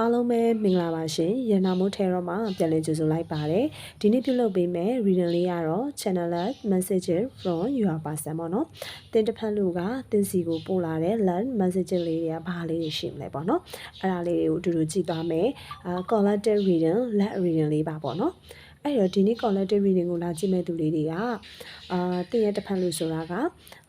အားလုံးပဲမင်္ဂလာပါရှင်ရန်နာမိုးထဲတော့မှာပြန်လည်ကြိုဆိုလိုက်ပါတယ်ဒီနေ့ပြုလုပ်ပေးမယ် reading လေးကတော့ channel message from your person ပေါ့နော်တင်တစ်ဖက်လူကတင်စီကိုပို့လာတဲ့ learn message လေးတွေကဘာလေးတွေရှိမလဲပေါ့နော်အဲ့ဒါလေးတွေကိုအတူတူကြည့်သွားမယ်အာ collective reading let reading လေးပါပေါ့နော် အဲ့တော့ဒီနေ့ collective reading ကိုလာကြည့်မဲ့သူလေးတွေကအာတင်ရဲ့တစ်ဖက်လူဆိုတာက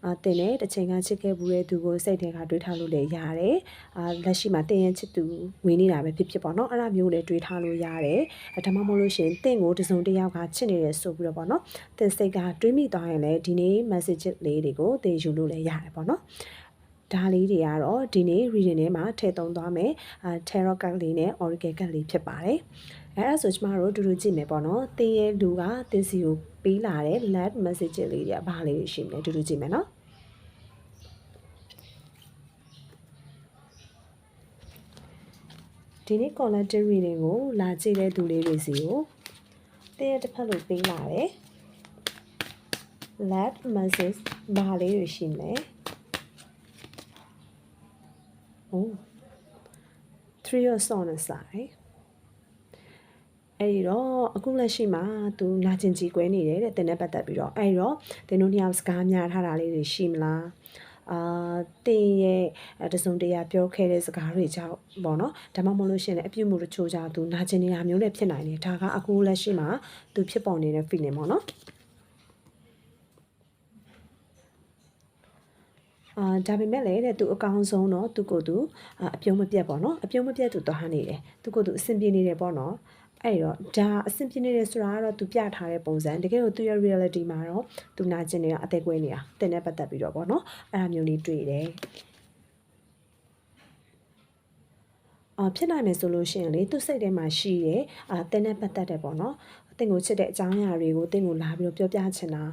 အာတင်နဲ့တစ်ချိန်ကချစ်ခဲ့ဘူးတဲ့သူကိုစိတ်ထဲကတွေးထားလို့လည်းရတယ်အာလက်ရှိမှာတင်ရဲ့ချစ်သူဝင်နေတာပဲဖြစ်ဖြစ်ပေါ့နော်အဲ့ဒါမျိုးလည်းတွေးထားလို့ရတယ်ဒါမှမဟုတ်လို့ရှိရင်တင်ကိုတစုံတစ်ယောက်ကချစ်နေတယ်ဆိုပြီးတော့ပေါ့နော်တင်စိတ်ကတွေးမိသွားရင်လည်းဒီနေ့ message လေးတွေကိုတင်ယူလို့လည်းရတယ်ပေါ့နော်ဒါလေးတွေကတော့ဒီနေ့ reading ထဲမှာထည့်သွင်းသွားမယ်အာ tarot card လေးနဲ့ oracle card လေးဖြစ်ပါတယ် အဲအဲ့ဒါဆိုကျမတို့တူတူကြည့်မယ်ပေါ့နော်တင်းရဲ့လူကတင်းစီကိုပေးလာတဲ့ let message လေးတွေကဘာလေးတွေရှိမလဲတူတူကြည့်မယ်နော်ဒီနေ့ collective reading ကိုလာကြည့်တဲ့သူလေးတွေစီကိုတင်းရဲ့တစ်ဖက်လို့ပေးလာတယ် let message ဘာလေးတွေရှိမလဲโอ้ three of swords နဲ့ဆိုင် အဲ့ဒီတော့အခုလက်ရှိမှာသူနာကျင်ကြည်ကွဲနေတယ်တဲ့တင်နဲ့ပတ်သက်ပြီးတော့အဲ့ဒီတော့တင်တို့နှစ်ယောက်စကားများထားတာလေးတွေရှိမလားအာတင်ရဲ့တစုံတရာပြောခဲ့တဲ့စကားတွေကြောင့်ပေါ့နော်ဒါမှမဟုတ်လို့ရှိရင်လည်းအပြုတ်မှုတချို့ကြောင့်သူနာကျင်နေတာမျိုးလည်းဖြစ်နိုင်တယ်ဒါကအခုလက်ရှိမှာသူဖြစ်ပေါ်နေတဲ့ feeling ပေါ့နော်အာဒါပေမဲ့လည်းတဲ့သူအကောင်းဆုံးတော့သူကိုယ်သူအပြုံးမပြတ်ပေါ့နော်အပြုံးမပြတ်သူသွားနေတယ်သူကိုယ်သူအဆင်ပြေနေတယ်ပေါ့နော် အဲ့တော့ဒါအဆင်ပြေနေတယ်ဆိုတာကတော့သူပြထားတဲ့ပုံစံတကယ်လို့သူရဲ့ reality မှာတော့သူနာကျင်နေတာအသက်ကွဲနေတာတင်နဲ့ပတ်သက်ပြီးတော့ပေါ့နော်အဲ့ဒါမျိုးလေးတွေ့တယ်အာဖြစ်နိုင်မယ်ဆိုလို့ရှိရင်လေသူ့စိတ်ထဲမှာရှိတဲ့အာတင်းနဲ့ပတ်သက်တဲ့ပေါ့နော်အတင်ကိုချစ်တဲ့အကြောင်းအရာတွေကိုတင်းကိုလာပြီးတော့ပြောပြချင်တာ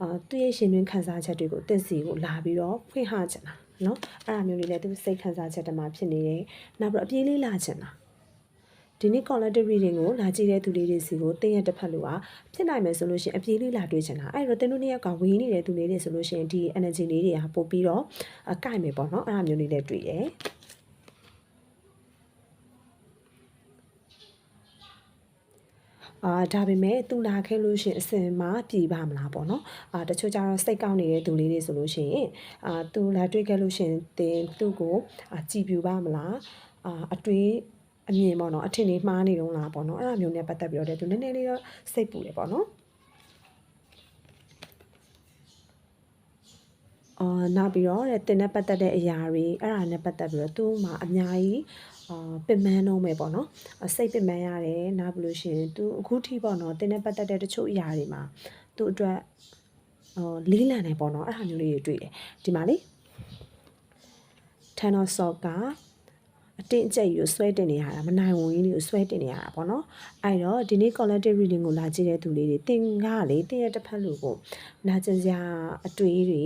အာသူ့ရဲ့ရှင်တွင်းခံစားချက်တွေကိုတင့်စီကိုလာပြီးတော့ဖွင့်ဟချင်တာနော်အဲ့ဒါမျိုးလေးလည်းသူစိတ်ခံစားချက်တမှာဖြစ်နေတယ်နောက်ပြီးတော့အပြေးလေးလာချင်တာ ဒီနေ့ collective reading ကိုလာကြည့်တဲ့သူလေးတွေစီကိုတင်းရဲ့တစ်ဖက်လိုကဖြစ်နိုင်မယ်ဆိုလို့ရှိရင်အပြေးလေးလာတွေ့ချင်တာအဲ့တော့တင်းတို့နှစ်ယောက်ကဝေးနေတဲ့သူလေးတွေဆိုလို့ရှိရင်ဒီ energy လေးတွေကပို့ပြီးတော့အကိုက်မယ်ပေါ့နော်အဲ့ဒါမျိုးလေးလည်းတွေ့တယ်အာဒါပေမဲ့သူလာခဲ့လို့ရှင်အစင်မှာပြည်ပါမလားပေါ့နော်အာတချို့ကျတော့စိတ်ကောက်နေတဲ့သူလေးတွေဆိုလို့ရှိရင်အာသူလာတွေ့ခဲ့လို့ရှင်တင်သူ့ကိုအာကြည်ပြူပါမလားအာအတွေး အမြင်ပေါ့နော်အထင်လေးမှားနေတော့လားပေါ့နော်အဲ့ဒါမျိုးနဲ့ပတ်သက်ပြီးတော့သူနည်းနည်းလေးတော့စိတ်ပူတယ်ပေါ့နော်အာနောက်ပြီးတော့တဲ့တင်နဲ့ပတ်သက်တဲ့အရာတွေအဲ့ဒါနဲ့ပတ်သက်ပြီးတော့သူ့မှာအများကြီးအာပင်မန်းတော့မယ်ပေါ့နော်စိတ်ပင်မန်းရတယ်နောက်ပြီးလို့ရှိရင်သူအခုထိပေါ့နော်တင်နဲ့ပတ်သက်တဲ့တချို့အရာတွေမှာသူ့အတွက်ဟိုလေးလံနေပေါ့နော်အဲ့ဒါမျိုးလေးတွေတွေ့တယ်ဒီမှာလေ Ten of Swords က အတင်းအကျပ်ကြီးကိုဆွဲတင်နေရတာမနိုင်ဝင်ကြီးကိုဆွဲတင်နေရတာပေါ့နော်အဲ့တော့ဒီနေ့ collective reading ကိုလာကြည့်တဲ့သူလေးတွေတင်ကလေတင်ရဲ့တစ်ဖက်လူကိုနာကျင်စရာအတွေ့တွေ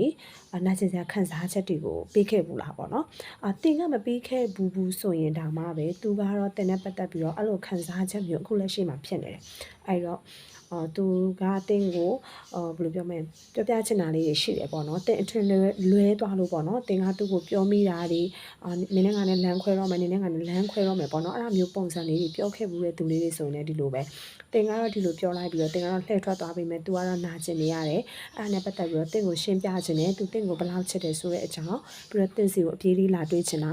နာကျင်စရာခံစားချက်တွေကိုပေးခဲ့ဘူးလားပေါ့နော်အတင်ကမပေးခဲ့ဘူးဘူးဆိုရင်ဒါမှပဲသူကတော့တင်နဲ့ပတ်သက်ပြီးတော့အဲ့လိုခံစားချက်မျိုးအခုလက်ရှိမှာဖြစ်နေတယ်အဲ့တော့အော် သူကတင်းကိုအော်ဘယ်လိုပြောမလဲပြောပြချင်တာလေးတွေရှိတယ်ပေါ့နော်တင်းအထင်လွဲသွားလို့ပေါ့နော်တင်းကသူ့ကိုပြောမိတာတွေအာနင်းနဲ့ကလည်းလမ်းခွဲတော့မယ်နင်းနဲ့ကလည်းလမ်းခွဲတော့မယ်ပေါ့နော်အဲ့ဒါမျိုးပုံစံလေးတွေပြောခဲ့ဘူးတဲ့သူလေးတွေဆိုရင်လည်းဒီလိုပဲတင်းကတော့ဒီလိုပြောလိုက်ပြီးတော့တင်းကတော့လှည့်ထွက်သွားပြီမဲ့သူကတော့နာကျင်နေရတယ်အဲ့ဒါနဲ့ပတ်သက်ပြီးတော့တင်းကိုရှင်းပြချင်တယ်သူတင်းကိုဘယ်လောက်ချစ်တယ်ဆိုတဲ့အကြောင်းပြီးတော့တင်းစီကိုအပြေးလေးလာတွေးချင်တာ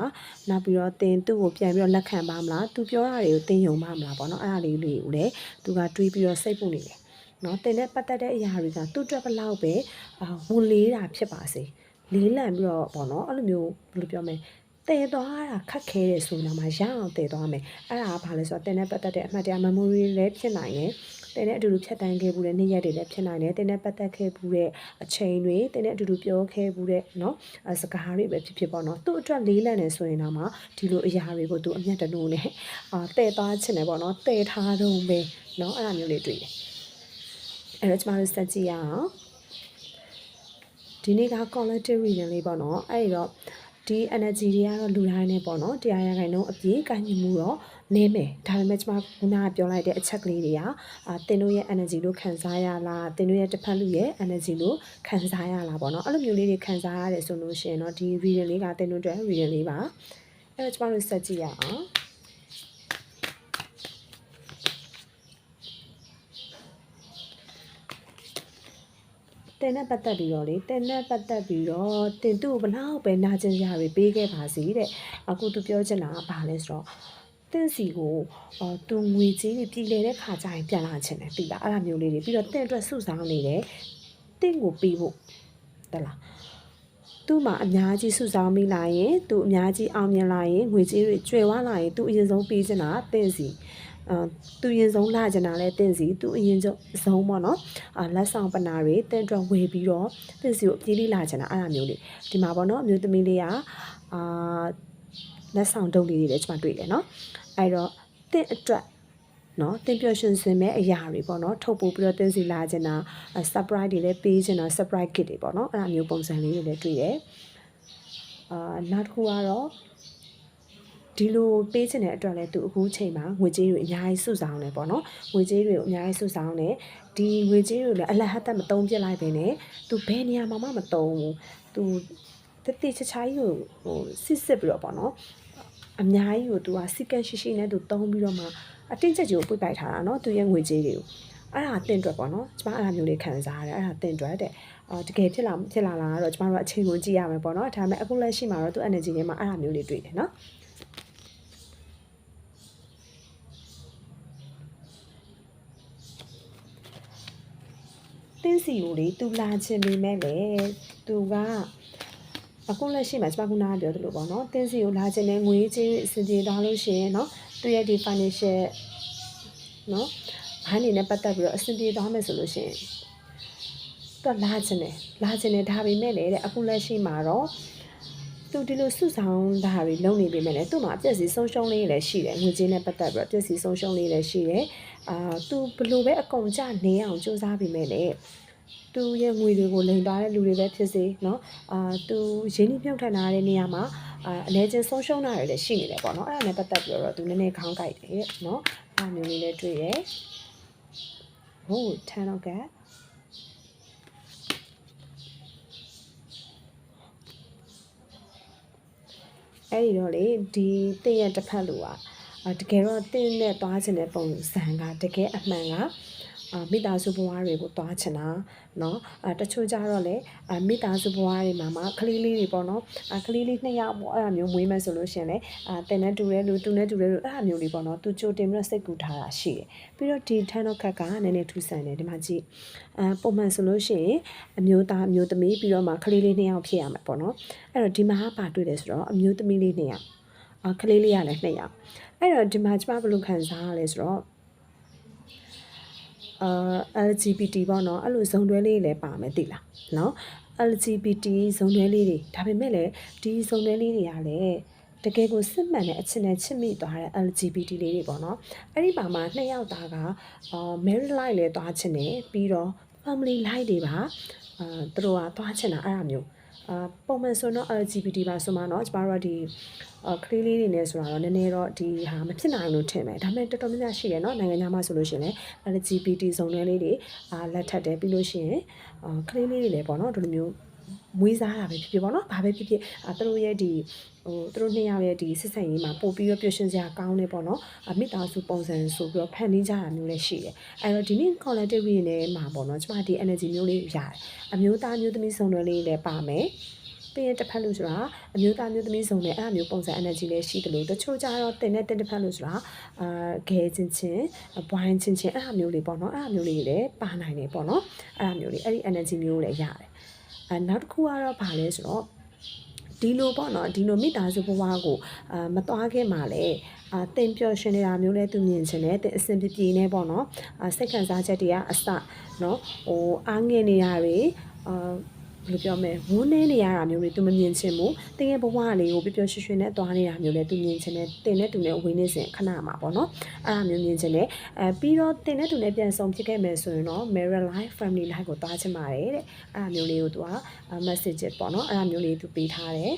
နောက်ပြီးတော့တင်းသူ့ကိုပြန်ပြီးတော့လက်ခံပါမလားသူပြောတာတွေကိုတင်းယုံပါမလားပေါ့နော်အဲ့ဒါလေးလေးကိုလည်းသူကတွေးပြီးတော့စိတ်ပူနေတယ် နော်တင်တဲ့ပတ်သက်တဲ့အရာတွေကသူ့အတွက်ဘလောက်ပဲအာဝန်လေးတာဖြစ်ပါစေလေးလံပြီးတော့ပေါ့နော်အဲ့လိုမျိုးဘယ်လိုပြောမလဲတည်သွားတာခက်ခဲတယ်ဆိုတော့မှရအောင်တည်သွားမယ်အဲ့ဒါကဘာလဲဆိုတော့တင်တဲ့ပတ်သက်တဲ့အမှတ်တရ memory လည်းဖြစ်နိုင်တယ်တင်တဲ့အတူတူဖြတ်တန်းခဲ့ဘူးတဲ့နေ့ရက်တွေလည်းဖြစ်နိုင်တယ်တင်တဲ့ပတ်သက်ခဲ့ဘူးတဲ့အချိန်တွေတင်တဲ့အတူတူပြောခဲ့ဘူးတဲ့เนาะစကားတွေပဲဖြစ်ဖြစ်ပေါ့เนาะသူ့အတွက်လေးလံနေဆိုရင်တော့မှဒီလိုအရာတွေကိုသူအမျက်တနိုးနဲ့အာတည်သွားချင်တယ်ပေါ့เนาะတည်ထားတော့ပဲเนาะအဲ့ဒါမျိုးလေးတွေ့တယ် အဲ့တော့ကျမတို့စက်ကြည့်ရအောင်ဒီနေ့က collective reading လေးပေါ့နော်အဲ့တော့ဒီ energy တွေကတော့လူတိုင်းနဲ့ပေါ့နော်တရားရခိုင်နှုန်းအပြည့်ကိုင်းညီမှုတော့နည်းမယ်ဒါပေမဲ့ကျမခုနကပြောလိုက်တဲ့အချက်ကလေးတွေကအာတင်တို့ရဲ့ energy လို့ခံစားရလားတင်တို့ရဲ့တစ်ဖက်လူရဲ့ energy လို့ခံစားရလားပေါ့နော်အဲ့လိုမျိုးလေးတွေခံစားရတယ်ဆိုလို့ရှိရင်တော့ဒီ reading လေးကတင်တို့အတွက် reading လေးပါအဲ့တော့ကျမတို့စက်ကြည့်ရအောင် တင်နဲ့ပတ်သက်ပြီးတော့လေတင်နဲ့ပတ်သက်ပြီးတော့တင်သူ့ကိုဘလောက်ပဲနာကျင်ကြတွေပေးခဲ့ပါစီတဲ့အခုသူပြောချင်တာကဘာလဲဆိုတော့တင်စီကိုအော်သူငွေကြေးတွေပြည်လေတဲ့ခါကျရင်ပြန်လာချင်တယ်သိလားအဲ့လိုမျိုးလေးတွေပြီးတော့တင်အတွက်စုဆောင်းနေတယ်တင်ကိုပေးဖို့တလားသူ့မှာအများကြီးစုဆောင်းမိလာရင်သူအများကြီးအောင်မြင်လာရင်ငွေကြေးတွေကျွယ်ဝလာရင်သူအရင်ဆုံးပေးချင်တာတင်စီအာ သူအရင်ဆုံးလာချင်တာလဲတင်စီသူအရင်ဆုံးပေါ့နော်အာလက်ဆောင်ပနာတွေတင်အတွက်ဝယ်ပြီးတော့တင်စီကိုအပြေးလေးလာချင်တာအဲ့လိုမျိုးလေးဒီမှာပေါ့နော်အမျိုးသမီးလေးကအာလက်ဆောင်တုပ်လေးတွေလည်းကျွန်မတွေ့တယ်နော်အဲ့တော့တင်အတွက်နော်တင်ပျော်ရွှင်စင်မဲ့အရာတွေပေါ့နော်ထုတ်ပို့ပြီးတော့တင်စီလာချင်တာ surprise တွေလည်းပေးချင်တာ surprise kit တွေပေါ့နော်အဲ့လိုမျိုးပုံစံလေးတွေလည်းတွေ့တယ်အာနောက်တစ်ခုကတော့ ဒီလိုပေးချင်တဲ့အတွက်လည်းသူအခုချိန်မှာငွေကြေးတွေအများကြီးစုဆောင်တယ်ပေါ့နော်ငွေကြေးတွေအများကြီးစုဆောင်တယ်ဒီငွေကြေးတွေလည်းအလဟတ်သက်မတုံးပြစ်လိုက်ပဲနဲ့သူဘယ်နေရာမှာမှမတုံးဘူးသူတတိချာချာကြီးကိုဟိုစစ်စစ်ပြီးတော့ပေါ့နော်အများကြီးကိုသူကစီကံရှိရှိနဲ့သူတုံးပြီးတော့မှအတင်းချက်ကြီးကိုပြစ်ပိုက်ထားတာနော်သူရဲ့ငွေကြေးတွေကိုအဲ့ဒါအတင်းအတွက်ပေါ့နော်ကျမအဲ့ဒါမျိုးလေးခံစားရတယ်အဲ့ဒါအတင်းအတွက်တဲ့အော်တကယ်ဖြစ်လာဖြစ်လာလားတော့ကျမတို့အချိန်ကိုကြည့်ရမယ်ပေါ့နော်ဒါပေမဲ့အခုလက်ရှိမှာတော့သူ့ energy ထဲမှာအဲ့ဒါမျိုးလေးတွေ့တယ်နော် စီကိုလေသူလာချင်ပေမဲ့လေသူကအခုလက်ရှိမှာစပါကူနာပြောသလိုပေါ့နော်တင်းစီကိုလာချင်တဲ့ငွေကြေးအစီအစဉ်တောင်းလို့ရှိရင်နော်သူရဲ့ဒီ financial နော်ဘာနေနဲ့ပတ်သက်ပြီးတော့အဆင်ပြေသွားမယ်ဆိုလို့ရှိရင်တော့လာချင်တယ်လာချင်တယ်ဒါပေမဲ့လေတဲ့အခုလက်ရှိမှာတော့သူဒီလိုစုဆောင်တာတွေလုပ်နေပေမဲ့လည်းသူ့မှာအပြည့်စီဆုံးရှုံးလေးလည်းရှိတယ်ငွေကြေးနဲ့ပတ်သက်ပြီးတော့အပြည့်စီဆုံးရှုံးလေးလည်းရှိတယ်အာသူဘလို့ပဲအကုန်ကြနေအောင်စူးစမ်းပေမဲ့လည်း သူရဲ့ငွေတွေကိုလိမ်သွားတဲ့လူတွေပဲဖြစ်စေเนาะအာသူရင်းနှီးမြှုပ်ထပ်ထားတဲ့နေရာမှာအာအနေချင်းဆုံးရှုံးတာတွေလည်းရှိနေတယ်ပေါ့เนาะအဲ့ဒါနဲ့ပတ်သက်ပြီးတော့သူနည်းနည်းခေါင်းကိုက်တယ်เนาะအဲ့လိုမျိုးလေးလည်းတွေ့တယ်ဟို10တော့ကအဲ့ဒီတော့လေဒီတင့်ရဲ့တစ်ဖက်လူကတကယ်တော့တင့်နဲ့သွားခြင်းတဲ့ပုံစံကတကယ်အမှန်ကအာ မိသားစုဘဝတွေကိုတွားချင်တာเนาะအာတချို့ကြတော့လေအာမိသားစုဘဝတွေမှာမှာကလေးလေးတွေပေါ့နော်အာကလေးလေးနှစ်ယောက်ပေါ့အဲ့ဒါမျိုးမွေးမယ်ဆိုလို့ရှင်လေအာတင်နဲ့တူတဲ့လူတူနဲ့တူတဲ့လူအဲ့ဒါမျိုးလေးပေါ့နော်သူကြိုတင်ပြီးတော့စိတ်ကူထားတာရှိတယ်ပြီးတော့ဒီထန်းတော့ခက်ကနည်းနည်းထူးဆန်းတယ်ဒီမှာကြည့်အာပုံမှန်ဆိုလို့ရှိရင်အမျိုးသားအမျိုးသမီးပြီးတော့မှကလေးလေးနှစ်ယောက်ဖြစ်ရမှာပေါ့နော်အဲ့တော့ဒီမှာပါတွေ့တယ်ဆိုတော့အမျိုးသမီးလေးနှစ်ယောက်အာကလေးလေးရလည်းနှစ်ယောက်အဲ့တော့ဒီမှာကျမဘယ်လိုခံစားရလဲဆိုတော့ အာ LGBT ပေါ့နော်အဲ့လိုဇုံတွဲလေးလည်းပါမယ်သိလားနော် LGBT ဇုံတွဲလေးတွေဒါပေမဲ့လည်းဒီဇုံတွဲလေးတွေကလည်းတကယ်ကိုစစ်မှန်တဲ့အချင်းနဲ့ချစ်မိသွားတဲ့ LGBT လေးတွေပေါ့နော်အဲ့ဒီပါမှာနှစ်ယောက်သားကအာ married life လည်းသွားချင်တယ်ပြီးတော့ family life တွေပါအာသူတို့ကသွားချင်တာအဲ့ဒါမျိုး အာပုံမှန်ဆိုတော့ LGBT ပါဆိုမှတော့ကျမတို့ကဒီအခလေးလေးတွေနဲ့ဆိုတာတော့နည်းနည်းတော့ဒီဟာမဖြစ်နိုင်လို့ထင်မယ်ဒါပေမဲ့တော်တော်များများရှိတယ်เนาะနိုင်ငံခြားမှာဆိုလို့ရှိရင်လည်း LGBT ဇုံတွေလေးတွေအာလက်ထပ်တယ်ပြီးလို့ရှိရင်အာခလေးလေးတွေလည်းပေါ့เนาะဒီလိုမျိုးမွေးစားတာပဲဖြစ်ဖြစ်ပေါ့နော်။ဘာပဲဖြစ်ဖြစ်အဲသူတို့ရဲ့ဒီ ဟိုသူတို့နှစ်ယောက်ရဲ့ဒီစစ်ဆန်ရေးမှာပို့ပြီးတော့ပျော်ရွှင်စရာကောင်းနေပေါ့နော်။အမိသားစုပုံစံဆိုပြီးတော့ဖန်တီးကြတာမျိုးလည်းရှိတယ်။အဲတော့ဒီနေ့ collective reading နဲ့မှာပေါ့နော်။ကျမဒီ energy မျိုးလေးရတယ်။အမျိုးသားမျိုးသမီးစုံတွေလေးလည်းပါမယ်။ပြီးရင်တစ်ဖက်လို့ဆိုတာအမျိုးသားမျိုးသမီးစုံနဲ့အဲ့အမျိုးပုံစံ energy လေးရှိတယ်လို့တချို့ကြတော့တင်တဲ့တင်တစ်ဖက်လို့ဆိုတာအာဂဲချင်းချင်းဘွိုင်းချင်းချင်းအဲ့အမျိုးလေးပေါ့နော်အဲ့အမျိုးလေးလည်းပါနိုင်တယ်ပေါ့နော်အဲ့အမျိုးလေးအဲ့ဒီ energy မျိုးလည်းရတယ်အဲနောက်တစ်ခုကတော့ဗာလဲဆိုတော့ ဒီလိုပေါ့နော်ဒီလိုမိသားစုဘဝကိုအာမသွားခဲ့မှလည်းအာတင်ပျော်ရွှင်နေတာမျိုးလဲသူမြင်ချင်တယ်တင်အဆင်ပြေပြေနဲ့ပေါ့နော်အာစိတ်ခံစားချက်တွေကအစနော်ဟိုအားငယ်နေရတွေအာ ဘယ်လိုပြောမလဲဝန်းနေနေရတာမျိုးတွေသူမမြင်ချင်ဘူးတင်းရဲ့ဘဝလေးကိုပျော်ပျော်ရွှင်ရွှင်နဲ့သွားနေတာမျိုးလည်းသူမြင်ချင်တယ်တင်းနဲ့တူနဲ့ဝင်းနေစဉ်ခဏမှာပေါ့နော်အဲ့ဒါမျိုးမြင်ချင်တယ်အဲပြီးတော့တင်းနဲ့တူနဲ့ပြန်ဆောင်ဖြစ်ခဲ့မယ်ဆိုရင်တော့ married life family life ကိုသွားချင်ပါတယ်တဲ့အဲ့ဒါမျိုးလေးကိုသူက message ပေါ့နော်အဲ့ဒါမျိုးလေးသူပေးထားတယ်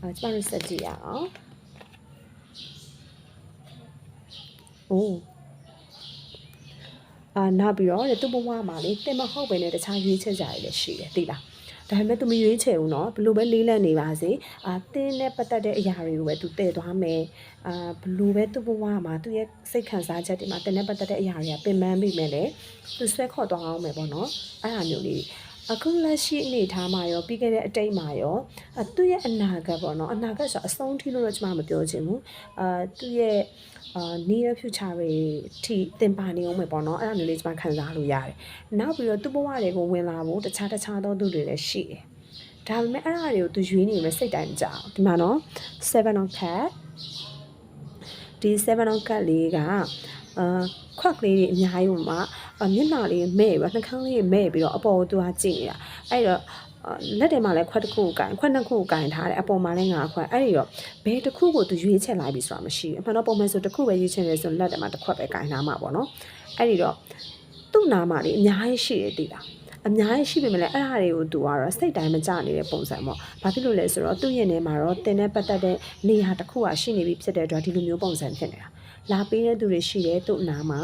အဲကျမတို့စက်ကြည့်ရအောင်အိုး အာနောက်ပြီးတော့သူ့ဘဝမှာလေတင်မဟုတ်ပဲနဲ့တခြားရွေးချက်ကြရလည်းရှိတယ်သိလားဒါပေမဲ့သူမရွေးချယ်ဘူးเนาะဘလို့ပဲလေးလံနေပါစေအာတင်းနဲ့ပတ်သက်တဲ့အရာတွေကိုပဲသူတည်သွားမယ်အာဘလို့ပဲသူ့ဘဝမှာသူ့ရဲ့စိတ်ခံစားချက်တွေမှာတင်းနဲ့ပတ်သက်တဲ့အရာတွေကပင်ပန်းပြီးမယ်လေသူဆွဲခေါ်သွားအောင်မယ်ပေါ့เนาะအဲ့ဒါမျိုးလေး အခုလက်ရှိအနေထားမှာရောပြီးခဲ့တဲ့အတိတ်မှာရောအသူ့ရဲ့အနာဂတ်ပေါ့နော်အနာဂတ်ဆိုအဆုံးထိလို့တော့ကျွန်မမပြောချင်ဘူးအာသူ့ရဲ့ အာ near future တွေထိတင်ပါနေအောင်ပဲပေါ့နော်အဲ့ဒါမျိုးလေးကျွန်မခံစားလို့ရတယ်နောက်ပြီးတော့သူ့ဘဝတွေကိုဝင်လာဖို့တခြားတခြားသောသူတွေလည်းရှိတယ်ဒါပေမဲ့အဲ့ဒါတွေကိုသူရွေးနေမယ်စိတ်တိုင်းမကြအောင်ဒီမှာနော်7 of cat ဒီ7 of cat လေးကအာခွက်ကလေးတွေအများကြီးမှာမျက်နှာလေးမဲ့ပြီးတော့နှာခေါင်းလေးမဲ့ပြီးတော့အပေါ်ကိုသူကကြည့်နေတာအဲ့တော့ လက်ထဲမှာလည်းခွက်တစ်ခုကိုကင်ခွက်နှစ်ခုကိုကင်ထားတယ်အပေါ်မှာလည်းငါခွက်အဲ့ဒီတော့ဘယ်တစ်ခုကိုသူရွေးချက်လိုက်ပြီဆိုတာမရှိဘူးအမှန်တော့ပုံမှန်ဆိုတစ်ခုပဲရွေးချက်နေဆိုလက်ထဲမှာတစ်ခွက်ပဲကင်ထားမှာပေါ့နော်အဲ့ဒီတော့သူ့နာမှာလေအများကြီးရှိတယ်တိလားအများကြီးရှိပေမဲ့လည်းအဲ့ဒါတွေကိုသူကတော့စိတ်တိုင်းမကြနေတဲ့ပုံစံပေါ့။ဘာဖြစ်လို့လဲဆိုတော့သူ့ရဲ့နေမှာတော့တင်တဲ့ပတ်သက်တဲ့နေရာတစ်ခုကရှိနေပြီဖြစ်တဲ့အတွက်ဒီလိုမျိုးပုံစံဖြစ်နေတာ။လာပေးတဲ့သူတွေရှိတယ်သူ့အနာမှာ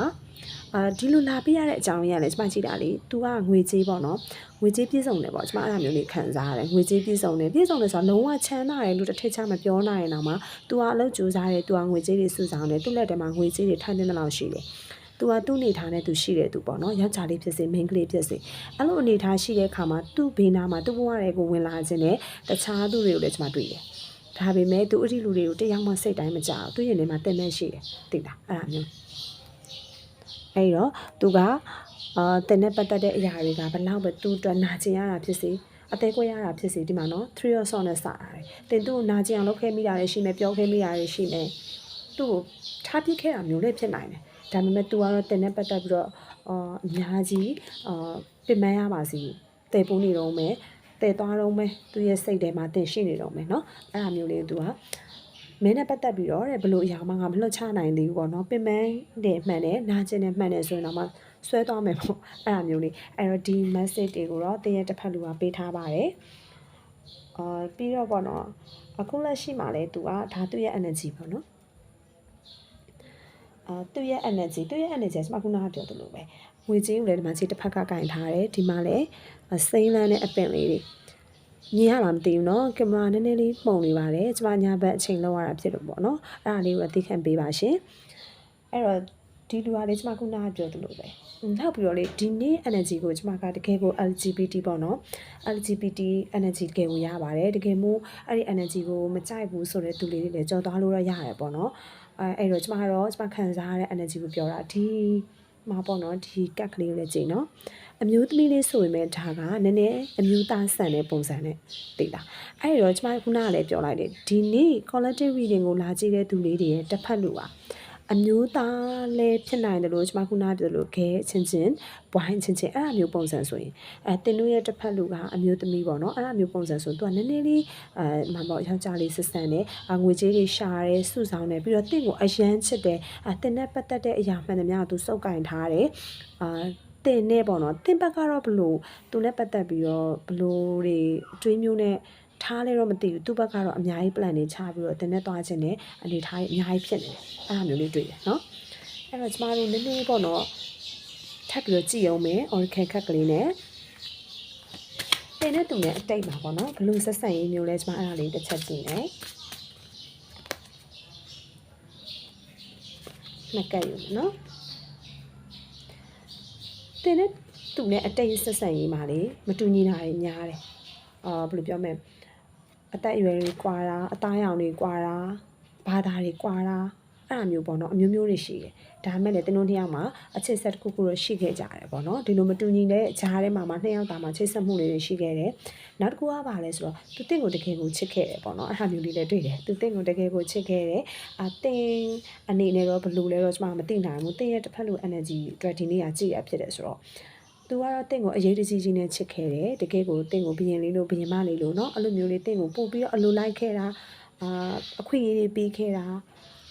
အာဒီလိုလာပေးရတဲ့အကြောင်းရင်းကလည်းကျမကြည့်တာလေ။ तू ကငွေကြေးပေါ့နော်။ငွေကြေးပြည့်စုံတယ်ပေါ့။ကျမအဲ့ဒါမျိုးလေးခံစားရတယ်။ငွေကြေးပြည့်စုံတယ်။ပြည့်စုံတယ်ဆိုတော့လုံးဝချမ်းသာတယ်လို့တစ်ထစ်ချမပြောနိုင်ရင်တော့မှ तू ကအလုပ်ကြိုးစားတယ်။ तू ကငွေကြေးတွေစုဆောင်တယ်။သူ့လက်ထဲမှာငွေကြေးတွေထိုင်တဲ့လောက်ရှိတယ်။ तू ကသူ့အနေထားနဲ့ तू ရှိတယ် तू ပေါ့နော်ယောက်ျားလေးဖြစ်စေမိန်းကလေးဖြစ်စေအဲ့လိုအနေထားရှိတဲ့အခါမှာသူ့ဘေးနားမှာသူ့ဘဝတွေကိုဝင်လာခြင်းနဲ့တခြားသူတွေကိုလည်းကျွန်မတွေ့တယ်ဒါပေမဲ့သူအဲ့ဒီလူတွေကိုတရားမှစိတ်တိုင်းမကြဘူးသူ့ရင်ထဲမှာတင်မဲ့ရှိတယ်သိလားအဲ့ဒါမျိုး အဲ့တော့သူကအာတင်နဲ့ပတ်သက်တဲ့အရာတွေကဘလောက်ပဲသူ့အတွက်နာကျင်ရတာဖြစ်စေအသေးကွဲရတာဖြစ်စေဒီမှာနော်3 of song နဲ့စတာတယ်တင်သူ့ကိုနာကျင်အောင်လုပ်ခဲ့မိတာလည်းရှိမယ်ပြောခဲ့မိတာလည်းရှိမယ်သူ့ကိုထားပစ်ခဲ့တာမျိုးလည်းဖြစ်နိုင်တယ်ဒါပေမဲ့ तू ကတော့တင်နဲ့ပတ်သက်ပြီးတော့အာအများကြီးအာပြင်ပန်းရပါစီတည်ပိုးနေတော့မယ်တည်သွားတော့မယ်သူရဲ့စိတ်ထဲမှာတင်ရှိနေတော့မယ်เนาะအဲ့ဒါမျိုးလေး तू က မင်းနဲ့ပတ်သက်ပြီးတော့တဲ့ဘလို့အရာမှငါမလွတ်ချနိုင်သေးဘူးပေါ့နော်ပင်ပန်းတယ်မှန်တယ်နာကျင်တယ်မှန်တယ်ဆိုရင်တော့မှဆွဲသွားမယ်ပေါ့အဲ့ဒါမျိုးလေးအဲ့တော့ဒီ message တွေကိုတော့တင်းရဲ့တစ်ဖက်လူကပေးထားပါတယ်အာပြီးတော့ပေါ့နော်အခုလက်ရှိမှာလဲ तू ကဒါသူ့ရဲ့ energy ပေါ့နော်အာသူ့ရဲ့ energy သူ့ရဲ့ energy ကျွန်မခုနကပြောသလိုပဲငွေချင်းကိုလည်းဒီမှာခြေတစ်ဖက်ကကင်ထားတယ်ဒီမှာလည်းစိမ့်လန်းတဲ့အပင်လေးတွေ မြင်ရလားမသိဘူးเนาะကင်မရာနည်းနည်းလေးပုံနေပါတယ်ကျွန်မညာဘက်အချိန်လောက်ရတာဖြစ်လို့ပေါ့เนาะအဲ့ဒါလေးကိုသိခံပေးပါရှင်အဲ့တော့ဒီလူကလေကျွန်မခုနကပြောသလိုပဲနောက်ပြီးတော့လေဒီနေ့ energy ကိုကျွန်မကတကယ်ကို LGBT ပေါ့နော် LGBT energy တကယ်ကိုရပါတယ်တကယ်မို့အဲ့ဒီ energy ကိုမကြိုက်ဘူးဆိုတဲ့သူလေးတွေလည်းကြော်သွားလို့ရရတယ်ပေါ့နော်အဲအဲ့တော့ကျမကတော့ကျမခံစားရတဲ့ energy ကိုပြောတာဒီမှာပေါ့နော်ဒီကက်ကလေးကိုလည်းကြည့်နော် အမျိုးသမီးလေးဆိုရင်ပဲဒါကနည်းနည်းအမျိုးသားဆန်တဲ့ပုံစံနဲ့သိလားအဲ့တော့ကျမခုနကလည်းပြောလိုက်တယ်ဒီနေ့ collective reading ကိုလာကြည့်တဲ့သူလေးတွေရဲ့တစ်ဖက်လူပါအမျိုးသားလည်းဖြစ်နိုင်တယ်လို့ကျွန်မခုနပြောလို့ခဲချင်းချင်းဘွိုင်းချင်းချင်းအဲ့အမျိုးပုံစံဆိုရင်အဲတင်တို့ရဲ့တစ်ဖက်လူကအမျိုးသမီးပေါ့နော်အဲ့အမျိုးပုံစံဆိုသူကနည်းနည်းလေးအဲမှပေါ့ယောက်ျားလေးစစ်ဆန်တယ်အငွေကြေးတွေရှာတယ်စုဆောင်တယ်ပြီးတော့တင့်ကိုအရန်ချစ်တယ်အဲတင်နဲ့ပတ်သက်တဲ့အရာမှန်သမျှကသူစုပ်ကင်ထားတယ်အာ တင်နဲ့ပေါ့နော်တင်ဘက်ကတော့ဘလို့သူနဲ့ပတ်သက်ပြီးတော့ဘလို့တွေအတွေးမျိုးနဲ့ထားလဲတော့မသိဘူးသူ့ဘက်ကတော့အများကြီး plan တွေချပြီးတော့တင်းနဲ့သွားခြင်းနဲ့အနေထားကြီးအများကြီးဖြစ်နေတယ်အဲ့လိုမျိုးလေးတွေ့တယ်နော်အဲ့တော့ကျမတို့နည်းနည်းပေါ့နော်ထပ်ပြီးတော့ကြည့်အောင်မယ် oracle ခက်ကလေးနဲ့တင်းနဲ့သူနဲ့အတိတ်မှာပေါ့နော်ဘလို့ဆက်ဆက်ရေးမျိုးလဲကျမအဲ့ဒါလေးတစ်ချက်ကြည့်မယ်နှစ်ကပ်ယူနော် တင်းနဲ့သူနဲ့အတိတ်ဆက်ဆက်ရေးမှာလေမတူညီတာတွေများတယ်အာဘယ်လိုပြောမလဲအသက်အရွယ်တွေကွာတာအသားရောင်တွေကွာတာဘာသာတွေကွာတာ အဲ့လိုမျိုးပေါ့နော်အမျိုးမျိုးတွေရှိတယ်ဒါမဲ့လည်းတင်းတို့နှစ်ယောက်မှာအချစ်ဆက်တစ်ခုခုတော့ရှိခဲ့ကြတယ်ပေါ့နော်ဒီလိုမတူညီတဲ့ဂျားထဲမှာမှနှစ်ယောက်သားမှာချစ်ဆက်မှုတွေရှိခဲ့တယ်နောက်တစ်ခုကပါလဲဆိုတော့သူတင့်ကိုတကယ်ကိုချစ်ခဲ့တယ်ပေါ့နော်အဲ့လိုမျိုးလေးလည်းတွေ့တယ်သူတင့်ကိုတကယ်ကိုချစ်ခဲ့တယ်အတင်းအနေနဲ့တော့ဘယ်လိုလဲတော့ကျွန်မမသိနိုင်ဘူးတင်းရဲ့တစ်ဖက်လို energy အတွက်ဒီနေ့ကကြည့်ရဖြစ်တယ်ဆိုတော့သူကတော့တင့်ကိုအရေးတကြီးကြီးနဲ့ချစ်ခဲ့တယ်တကယ်ကိုတင့်ကိုဘရင်လေးလို့ဘရင်မလေးလို့เนาะအဲ့လိုမျိုးလေးတင့်ကိုပို့ပြီးတော့အလိုလိုက်ခဲ့တာအာအခွင့်အရေးတွေပေးခဲ့တာ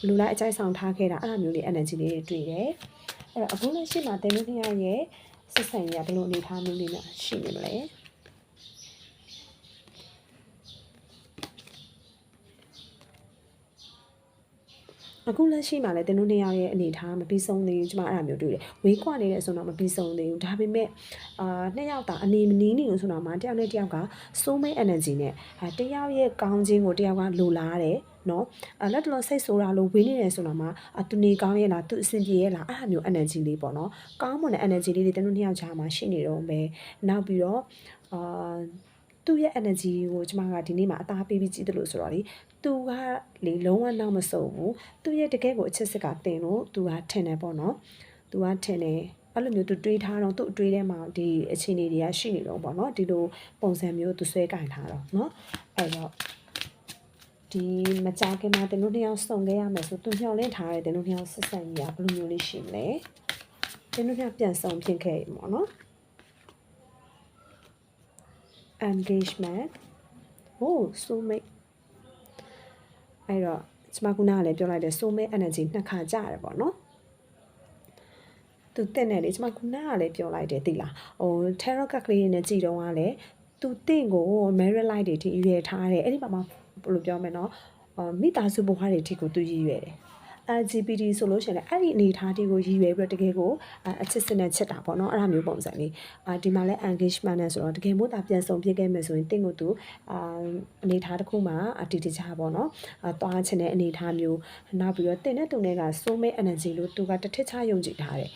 လူလိုက်အကြိုက်ဆောင်ထားခဲ့တာအဲ့လိုမျိုးလေး energy လေးတွေတွေ့တယ်အဲ့တော့အခုလက်ရှိမှာတင်းလို့ခင်ရရဲ့ဆက်ဆံရဘယ်လိုအနေထားမျိုးလေးနဲ့ရှိနေမလဲအခုလက်ရှိမှာလည်းတင်းတို့နှစ်ယောက်ရဲ့အနေထားမပြီးဆုံးသေးဘူးကျမအဲ့ဒါမျိုးတွေ့တယ်ဝေးကွာနေတယ်ဆိုတော့မပြီးဆုံးသေးဘူးဒါပေမဲ့အာနှစ်ယောက်တာအနေမနီးနေလို့ဆိုတော့မှတယောက်နဲ့တယောက်က soul mate energy နဲ့အဲတယောက်ရဲ့ကောင်းခြင်းကိုတယောက်ကလိုလားတယ် နော်လက်တလုံးစိတ်ဆိုးတာလို့ဝေးနေတယ်ဆိုတော့မှသူနေကောင်းရဲ့လားသူအဆင်ပြေရဲ့လားအဲ့လိုမျိုး energy လေးပေါ့နော်ကောင်းမွန်တဲ့ energy လေးတွေတတို့နှစ်ယောက်ကြားမှာရှိနေတော့မယ်နောက်ပြီးတော့အာသူ့ရဲ့ energy ကိုကျမကဒီနေ့မှအသားပေးပြီးကြည့်တယ်လို့ဆိုတော့လေသူကလေလုံးဝနောက်မစုံဘူးသူ့ရဲ့တကယ်ကိုအချစ်စစ်ကတင်လို့သူကထင်တယ်ပေါ့နော်သူကထင်တယ်အဲ့လိုမျိုးသူတွေးထားတော့သူ့အတွေးထဲမှာဒီအခြေအနေတွေကရှိနေတော့ပေါ့နော်ဒီလိုပုံစံမျိုးသူဆွဲကင်ထားတော့နော်အဲ့တော့ ဒီမကြခင်မှာတင်တို့နှစ်ယောက်စုံခဲ့ရမယ်ဆိုသူညှော်လင့်ထားတဲ့တင်တို့နှစ်ယောက်ဆက်ဆံကြီးကဘယ်လိုမျိုးလေးရှိမလဲတင်တို့နှစ်ယောက်ပြန်ဆောင်ဖြစ်ခဲ့ပြီပေါ့နော် engagement oh soulmate အဲ့တော့ကျမကနားလည်းပြောလိုက်တယ် soulmate energy နှစ်ခါကြရတယ်ပေါ့နော်သူတက်နေလေကျမခုနကလည်းပြောလိုက်တယ်သိလားဟို tarot card ကလေးနဲ့ကြည်တော့ကလည်းသူတင့်ကို merit light တွေထိရွေထားတယ်အဲ့ဒီမှာမှာ ဘယ်လိုပြောမလဲနော်အော်မိသားစုဘဝတွေထိကိုသူရည်ရွယ်တယ် LGBT ဆိုလို့ရှိရင်လည်းအဲ့ဒီအနေအထားတွေကိုရည်ရွယ်ပြီးတော့တကယ်ကိုအချစ်စစ်နဲ့ချစ်တာပေါ့နော်အဲ့ဒါမျိုးပုံစံလေးအာဒီမှာလည်း engagement နဲ့ဆိုတော့တကယ်မို့တာပြန်ဆောင်ပြခဲ့မယ်ဆိုရင်တင့်ကိုသူအာအနေအထားတစ်ခုမှာအတီတခြားပေါ့နော်အာသွားချင်တဲ့အနေအထားမျိုးနောက်ပြီးတော့တင့်နဲ့တုံနဲ့က soul mate energy လို့သူကတစ်ထစ်ချယုံကြည်ထားတယ်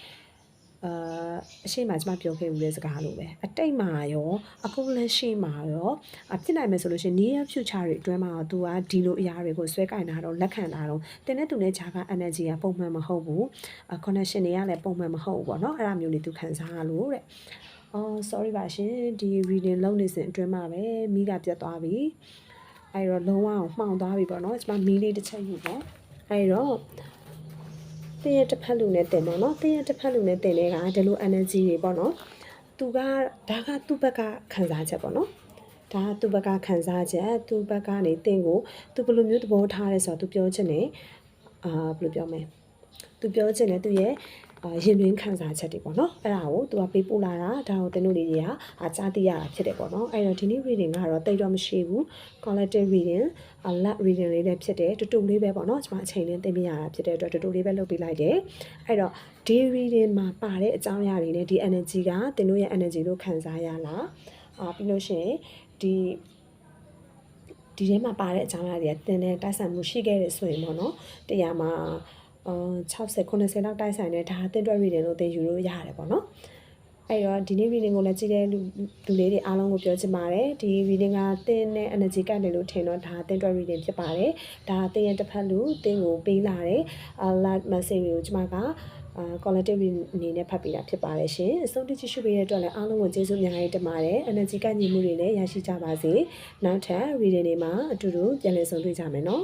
အာအရှိမကျမပြောခဲ့ဦးတဲ့စကားလိုပဲအတိတ်မှာရောအခုလက်ရှိမှာရောအဖြစ်နိုင်မယ်ဆိုလို့ရှိရင် near future တွေအတွင်းမှာသူကဒီလိုအရာတွေကိုဆွဲကင်တာတော့လက်ခံတာတော့တင်းတဲ့သူနဲ့ဂျာက energy ကပုံမှန်မဟုတ်ဘူး connection တွေကလည်းပုံမှန်မဟုတ်ဘူးပေါ့နော်အဲ့ဒါမျိုးလေးသူခံစားရလို့တဲ့အော် sorry ပါရှင်ဒီ reading လုပ်နေစဉ်အတွင်းမှာပဲမိကပြတ်သွားပြီအဲ့တော့လုံးဝမှောင်သွားပြီပေါ့နော်ကျမမီးလေးတစ်ချက်ယူပေါ့အဲ့တော့ တင်းရဲ့တစ်ဖက်လူနဲ့တင်ပေါ့နော်တင်းရဲ့တစ်ဖက်လူနဲ့တင်တဲ့ကဒီလို energy တွေပေါ့နော်သူကဒါကသူ့ဘက်ကခံစားချက်ပေါ့နော်ဒါကသူ့ဘက်ကခံစားချက်သူ့ဘက်ကနေတင်းကိုသူဘယ်လိုမျိုးသဘောထားလဲဆိုတော့သူပြောချင်တယ်အာဘယ်လိုပြောမလဲသူပြောချင်တယ်သူရဲ့အာ ရင်တွင်းခံစားချက်တွေပေါ့နော်အဲ့ဒါကိုသူကပေးပို့လာတာဒါကိုတင်းတို့လေးတွေကအာကြားသိရတာဖြစ်တယ်ပေါ့နော်အဲ့တော့ဒီနေ့ reading ကတော့တိတ်တော့မရှိဘူး collective reading အ lot reading လေးလည်းဖြစ်တယ်တူတူလေးပဲပေါ့နော်ကျွန်မအချိန်လေးသိပြရတာဖြစ်တဲ့အတွက်တူတူလေးပဲလုပ်ပေးလိုက်တယ်အဲ့တော့ဒီ reading မှာပါတဲ့အကြောင်းအရာတွေနဲ့ဒီ energy ကတင်းတို့ရဲ့ energy လို့ခံစားရလားအာပြီးလို့ရှိရင်ဒီဒီထဲမှာပါတဲ့အကြောင်းအရာတွေကတင်းတဲ့တိုက်ဆိုင်မှုရှိခဲ့တယ်ဆိုရင်ပေါ့နော်တရားမှာအာ 60 90လောက်တိုက်ဆိုင်တဲ့ဒါအသင်းတွဲ reading လို့သင်ယူလို့ရတယ်ပေါ့နော်အဲ့တော့ဒီနေ့ reading ကိုလည်းကြည့်တဲ့လူလူလေးတွေအားလုံးကိုပြောချင်ပါတယ်ဒီ reading ကသင်နဲ့ energy ကတယ်လို့ထင်တော့ဒါသင်တွဲ reading ဖြစ်ပါတယ်ဒါသင်ရဲ့တစ်ဖက်လူသင်ကိုပေးလာတဲ့ alert message ကိုကျွန်မကအာ collective အနေနဲ့ဖတ်ပေးတာဖြစ်ပါတယ်ရှင်အဆုံးတိကျရှုပေးတဲ့အတွက်လည်းအားလုံးကိုကျေးဇူးအများကြီးတင်ပါတယ် energy ကညီမှုတွေလည်းရရှိကြပါစေနောက်ထပ် reading တွေမှာအတူတူပြန်လည်ဆုံတွေ့ကြမယ်နော်